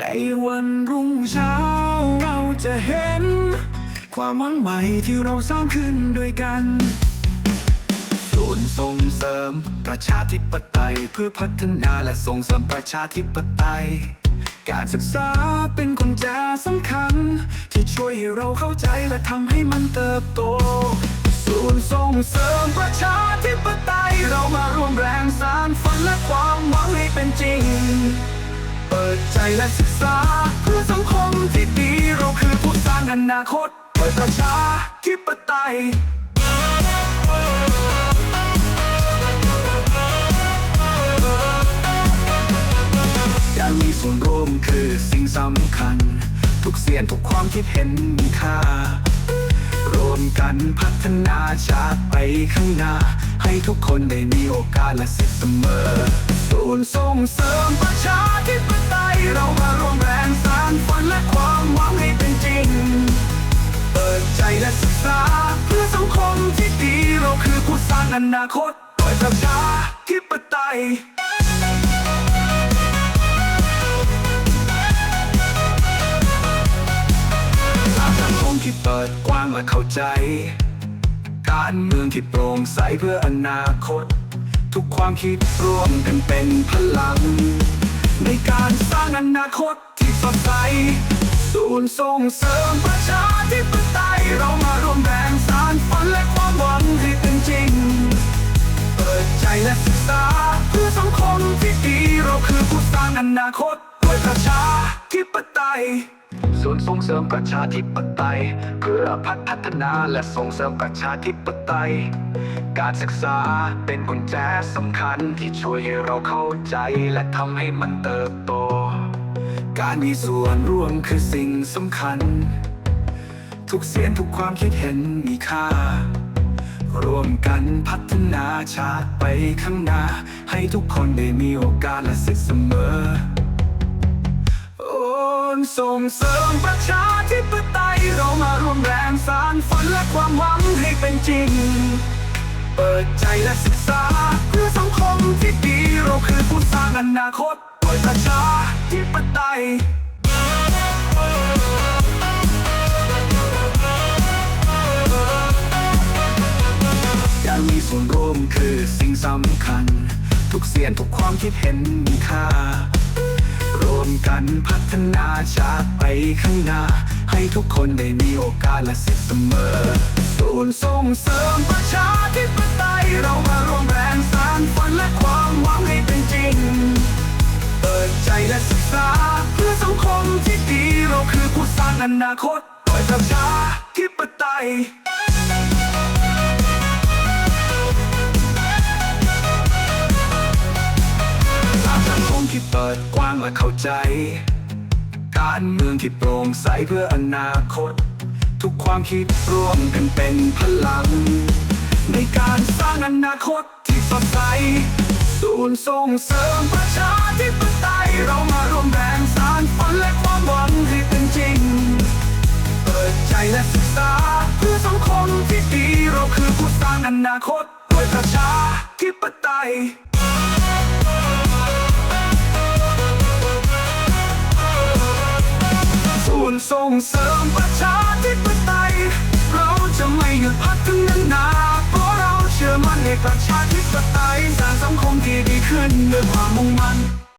ในวันรุ่งเช้าเราจะเห็น ความหวังใหม่ที่เราสร้างขึ้นด้วยกันศูนย์ส่งเสริมประชาธิปไตยเพื่อพัฒนาและส่งเสริมประชาธิปไตย การศึกษาเป็นกุญแจสำคัญ ที่ช่วยให้เราเข้าใจและทำให้มันเติบโต ศูนย์ส่งเสริมประชาธิปไตยเรา ปิดใจและศึกษา เพื่อสังคมที่ดีเราคือผู้สร้างอนาคตเปิดประชาธิปไตยการมีส่วนร่วมคือสิ่งสำคัญ ทุกเสียงทุกความคิดเห็นมีค่า รวมกันพัฒนาชาติไปข้างหน้า ให้ทุกคนได้มีโอกาสและสิทธิเสมอ ศูนย์ส่งเสริมประชาธิปไตย เรามาร่วมแรงสร้างฝันและความหวังให้เป็นจริง เปิดใจและศึกษา เพื่อสังคมที่ดีเราคือผู้สร้างอนาคตโดยประชาธิปไตยสังคมที่เปิดกว้างและเข้าใจ การเมืองที่โปร่งใสเพื่ออนาคต ทุกความคิดร่วมกันเป็นพลัง ในการสร้างอนาคตที่สดใสศูนย์ส่งเสริมประชาธิปไตยเรามาร่วมแรงสานฝันและความหวังให้เป็นจริง เปิดใจและศึกษาเพื่อสังคมที่ดีเราคือผู้สร้างอนาคตด้วยประชาธิปไตย ศูนย์ส่งเสริมประชาธิปไตย เพื่อพัฒนาและส่งเสริมประชาธิปไตย การศึกษาเป็นกุญแจสำคัญที่ช่วยให้เราเข้าใจและทำให้มันเติบโต การมีส่วนร่วมคือสิ่งสำคัญ ทุกเสียงทุกความคิดเห็นมีค่า ร่วมกันพัฒนาชาติไปข้างหน้า ให้ทุกคนได้มีโอกาสและสิทธิเสมอโอ นส่งเสริมประชาธิปไตยเรามาร่วมแรงสานฝันและความหวังให้เป็นจริง เปิดใจและศึกษา เพื่อสังคมที่ดีเราคือผู้สร้างอนาคตโดยประชาธิปไตยการมีส่วนร่วมคือสิ่งสำคัญ ทุกเสียงทุกความคิดเห็นมีค่า มกันพัฒนาชาติไปข้างหน้า ให้ทุกคนได้มีโอกาสและสิทธิเสมอศูนย์ส่งเสริมประชาธิปไตยเรามาร่วมแรงสร้านฝันและความหวังให้เป็นจริง เปิดใจและศึกษา เพื่อสังคมที่ดีเราคือผู้สร้างอนาคตโดยประชาธิปไตย ที่เปิดกว้างและเข้าใจ การเมืองที่โปร่งใสเพื่ออนาคต ทุกความคิดร่วมกันเป็นพลัง ในการสร้างอนาคตที่สดใสศูนย์ส่งเสริมประชาธิปไตยเรามาร่วมแรงสานฝันและความหวังให้เป็นจริง เปิดใจและศึกษาเพื่อสังคมที่ดีเราคือผู้สร้างอนาคตด้วยประชาธิปไตย เสริมประชาธิปไตย เราจะไม่หยุดพัฒนาเพราะเราเชื่อมั่นในประชาธิปไตยสร้างสังคมที่ดีขึ้นด้วยความมุ่งมั่น